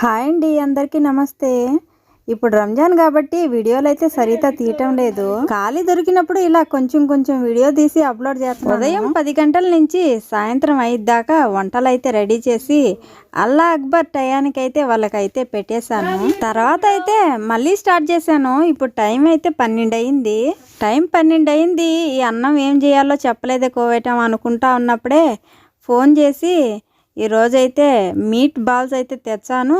Hi అండి అందరికీ నమస్తే. ఇప్పుడు రంజాన్ కాబట్టి వీడియోలు అయితే సరిత తీయటం లేదు. ఖాళీ దొరికినప్పుడు ఇలా కొంచెం కొంచెం వీడియో తీసి అప్లోడ్ చేస్తాను ఉదయం పది గంటల నుంచి సాయంత్రం ఐదు దాకా వంటలు అయితే రెడీ చేసి అల్లా అక్బర్ టయానికైతే వాళ్ళకైతే పెట్టేశాను. తర్వాత అయితే మళ్ళీ స్టార్ట్ చేశాను. ఇప్పుడు టైం అయితే పన్నెండు అయింది. టైం పన్నెండు అయింది. ఈ అన్నం ఏం చేయాలో చెప్పలేదే కోవేయటం అనుకుంటా ఉన్నప్పుడే ఫోన్ చేసి ఈరోజైతే మీట్ బాల్స్ అయితే తెచ్చాను.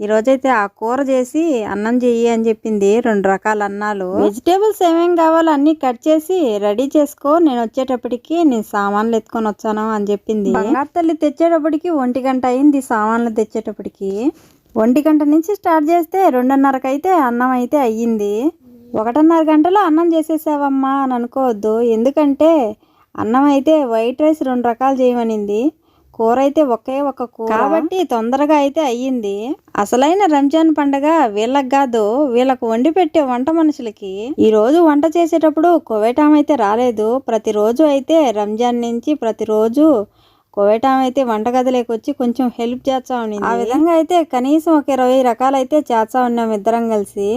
ఈరోజైతే ఆ కూర చేసి అన్నం చెయ్యి అని చెప్పింది రెండు రకాల అన్నాలు. వెజిటేబుల్స్ ఏమేం కావాలో అన్ని కట్ చేసి రెడీ చేసుకో. నేను వచ్చేటప్పటికి నేను సామాన్లు ఎత్తుకొని వచ్చాను అని చెప్పింది. బంగారు తల్లి తెచ్చేటప్పటికి ఒంటి గంట అయింది సామాన్లు తెచ్చేటప్పటికి. ఒంటి గంట నుంచి స్టార్ట్ చేస్తే రెండున్నరకు అయితే అన్నం అయితే అయ్యింది. ఒకటిన్నర గంటలో అన్నం చేసేసావమ్మా అని అనుకోవద్దు. ఎందుకంటే అన్నం అయితే వైట్ రైస్ రెండు రకాలు చేయమనింది. కూర అయితే ఒకే ఒక కూర. కాబట్టి తొందరగా అయితే అయ్యింది. అసలైన రంజాన్ పండగ వీళ్ళకి కాదు వీళ్ళకు వండి పెట్టే వంట మనుషులకి. ఈ రోజు వంట చేసేటప్పుడు కోవేటాం అయితే రాలేదు. ప్రతిరోజు అయితే రంజాన్ నుంచి ప్రతిరోజు కోవేటాం అయితే వంటగదిలోకి వచ్చి కొంచెం హెల్ప్ చేస్తా ఉన్నింది ఆ విధంగా అయితే కనీసం ఒక ఇరవై రకాలైతే చేస్తా ఉన్నాం ఇద్దరం కలిసి.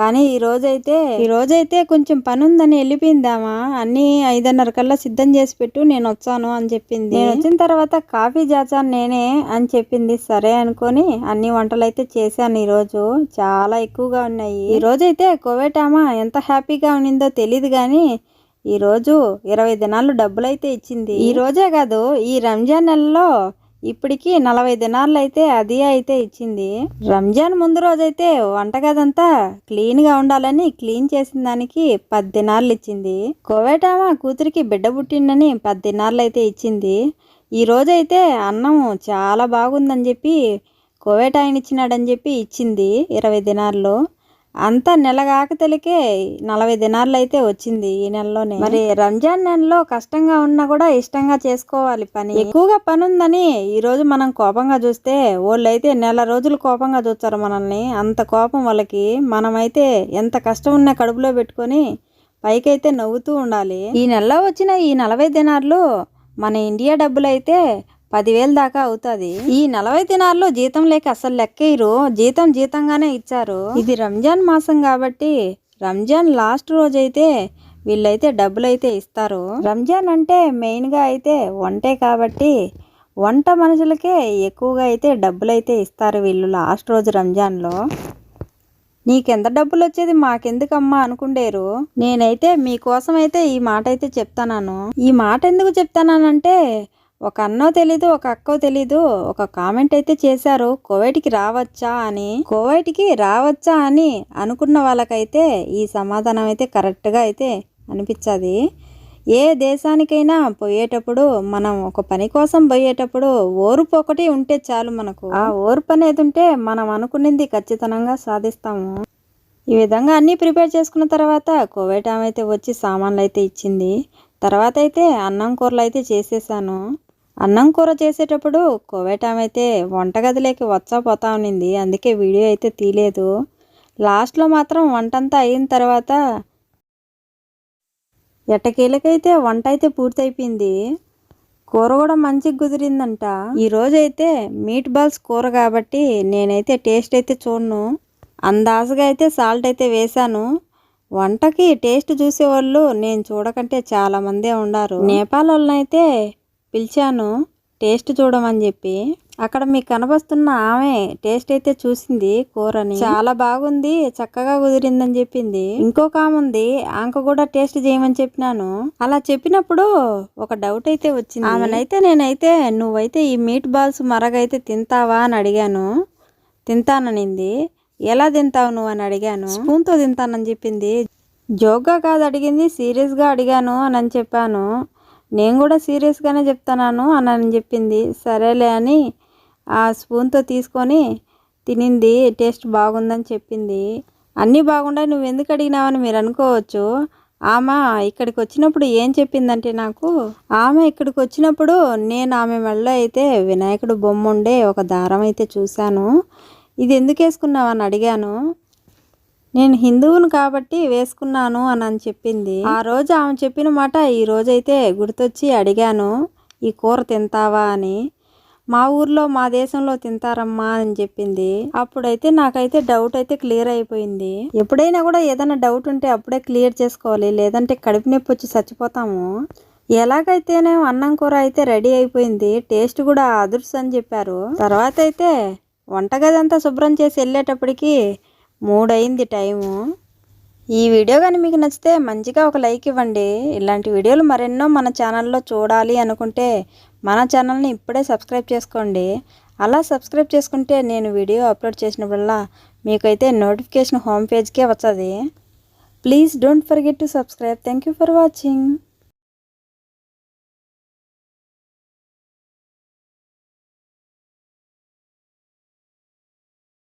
కానీ ఈ రోజైతే ఈ రోజైతే కొంచెం పని ఉందని వెళ్ళిపోయిందామా? అన్ని ఐదున్నర కల్లా సిద్ధం చేసి పెట్టు నేను వచ్చాను అని చెప్పింది. నేను వచ్చిన తర్వాత కాఫీ చేస్తాను నేనే అని చెప్పింది. సరే అనుకొని అన్ని వంటలు అయితే చేశాను ఈ రోజు. చాలా ఎక్కువగా ఉన్నాయి. ఈ రోజైతే కోవేటామా ఎంత హ్యాపీగా ఉన్నిందో తెలియదు కానీ ఈ రోజు ఇరవై దినాలు డబ్బులు అయితే ఇచ్చింది. ఈ రోజే కాదు ఈ రంజాన్ నెలలో ఇప్పటికీ నలభై దినాలు అయితే అది అయితే ఇచ్చింది. రంజాన్ ముందు రోజైతే వంటగదంతా క్లీన్గా ఉండాలని క్లీన్ చేసిన దానికి పది దినాలు ఇచ్చింది. కోవేటామా కూతురికి బిడ్డ పుట్టిండని పది దినాలు అయితే ఇచ్చింది. ఈ రోజైతే అన్నం చాలా బాగుందని చెప్పి కోవేట ఆయన ఇచ్చినాడని చెప్పి ఇచ్చింది ఇరవై దినాల్లో అంతా నెలగాక తెలికే నలభై దినాలు అయితే వచ్చింది ఈ నెలలోనే. మరి రంజాన్ నెలలో కష్టంగా ఉన్నా కూడా ఇష్టంగా చేసుకోవాలి పని. ఎక్కువగా పని ఉందని ఈ రోజు మనం కోపంగా చూస్తే వాళ్ళు అయితే నెల రోజులు కోపంగా చూస్తారు మనల్ని. అంత కోపం వాళ్ళకి. మనమైతే ఎంత కష్టం ఉన్నా కడుపులో పెట్టుకొని పైకైతే నవ్వుతూ ఉండాలి. ఈ నెలలో వచ్చిన ఈ నలభై దినాల్లో మన ఇండియా డబ్బులు అయితే పదివేలు దాకా అవుతుంది. ఈ నలభై దినాల్లో జీతం లేక అసలు లెక్కేయరు జీతం జీతంగానే ఇచ్చారు. ఇది రంజాన్ మాసం కాబట్టి రంజాన్ లాస్ట్ రోజైతే వీళ్ళైతే డబ్బులు అయితే ఇస్తారు. రంజాన్ అంటే మెయిన్గా అయితే వంటే కాబట్టి వంట మనుషులకే ఎక్కువగా అయితే డబ్బులు అయితే ఇస్తారు వీళ్ళు లాస్ట్ రోజు రంజాన్లో. నీకెంత డబ్బులు వచ్చేది మాకెందుకమ్మా అనుకుండేరు. నేనైతే మీకోసం అయితే ఈ మాట అయితే చెప్తాను ఈ మాట ఎందుకు చెప్తానంటే ఒక అన్నో తెలీదు ఒక అక్కో తెలీదు. ఒక కామెంట్ అయితే చేశారు కోవైట్కి రావచ్చా అని. కోవైట్కి రావచ్చా అని అనుకున్న వాళ్ళకైతే ఈ సమాధానం అయితే కరెక్ట్గా అయితే అనిపించది. ఏ దేశానికైనా పోయేటప్పుడు మనం ఒక పని కోసం పోయేటప్పుడు ఓర్పు ఒకటి ఉంటే చాలు మనకు. ఆ ఓర్పు అనేది ఉంటే మనం అనుకున్నది ఖచ్చితంగా సాధిస్తాము. ఈ విధంగా అన్నీ ప్రిపేర్ చేసుకున్న తర్వాత కోవైట్ ఆమె అయితే వచ్చి సామాన్లు అయితే ఇచ్చింది. తర్వాత అయితే అన్నం కూరలు అయితే చేసేసాను. అన్నం కూర చేసేటప్పుడు కోవైట్ అయితే వంటగదిలోకి వచ్చా పోతా ఉన్నింది. అందుకే వీడియో అయితే తీయలేదు. లాస్ట్లో మాత్రం వంటంతా అయిన తర్వాత ఎట్టకేలకైతే వంట అయితే పూర్తయిపోయింది. కూర కూడా మంచిగా కుదిరిందంట. ఈరోజైతే మీట్ బాల్స్ కూర కాబట్టి నేనైతే టేస్ట్ అయితే చూడను. అందాజగా అయితే సాల్ట్ అయితే వేశాను. వంటకి టేస్ట్ చూసేవాళ్ళు నేను చూడకంటే చాలామందే ఉన్నారు నేపాల్ వాళ్ళనైతే పిలిచాను టేస్ట్ చూడమని చెప్పి. అక్కడ మీకు కనబస్తున్న ఆమె టేస్ట్ అయితే చూసింది కూరని. చాలా బాగుంది చక్కగా కుదిరిందని చెప్పింది. ఇంకొక ఆమె ఉంది ఆమెకు కూడా టేస్ట్ చేయమని చెప్పినాను. అలా చెప్పినప్పుడు ఒక డౌట్ అయితే వచ్చింది. ఆమెనైతే నేనైతే నువ్వైతే ఈ మీట్ బాల్స్ మరగైతే తింటావా? అని అడిగాను. తింటాననింది. ఎలా తింటావు నువ్వు? అని అడిగాను. స్పూన్తో తింటానని చెప్పింది. జోక్గా కాదు అడిగింది సీరియస్గా అడిగాను అని అని చెప్పాను. నేను కూడా సీరియస్గానే చెప్తాను అని అని చెప్పింది. సరేలే అని ఆ స్పూన్తో తీసుకొని తినింది. టేస్ట్ బాగుందని చెప్పింది. అన్నీ బాగుండాయి నువ్వు ఎందుకు అడిగినావని మీరు అనుకోవచ్చు. ఆమె ఇక్కడికి వచ్చినప్పుడు ఏం చెప్పిందంటే నాకు ఆమె ఇక్కడికి వచ్చినప్పుడు నేను ఆమె మెడలో అయితే వినాయకుడు బొమ్మ ఉండే ఒక దారం అయితే చూశాను. ఇది ఎందుకు వేసుకున్నావు అని అడిగాను. నేను హిందువును కాబట్టి వేసుకున్నాను అని అని చెప్పింది. ఆ రోజు ఆమె చెప్పిన మాట ఈ రోజైతే గుర్తొచ్చి అడిగాను ఈ కూర తింటావా? అని. మా ఊర్లో మా దేశంలో తింటారమ్మా అని చెప్పింది. అప్పుడైతే నాకైతే డౌట్ అయితే క్లియర్ అయిపోయింది. ఎప్పుడైనా కూడా ఏదైనా డౌట్ ఉంటే అప్పుడే క్లియర్ చేసుకోవాలి లేదంటే కడుపు నొప్పి వచ్చి చచ్చిపోతాము. ఎలాగైతేనే అన్నం కూర అయితే రెడీ అయిపోయింది టేస్ట్ కూడా అదుర్స్ అని చెప్పారు. తర్వాత అయితే వంటగది అంతా శుభ్రం చేసి వెళ్ళేటప్పటికి మూడయింది టైము. ఈ వీడియో కానీ మీకు నచ్చితే మంచిగా ఒక లైక్ ఇవ్వండి. ఇలాంటి వీడియోలు మరెన్నో మన ఛానల్లో చూడాలి అనుకుంటే మన ఛానల్ని ఇప్పుడే సబ్స్క్రైబ్ చేసుకోండి. అలా సబ్స్క్రైబ్ చేసుకుంటే నేను వీడియో అప్లోడ్ చేసినప్పుడల్లా మీకైతే నోటిఫికేషన్ హోమ్ పేజ్కే వస్తుంది. Please don't forget to subscribe. Thank you for watching.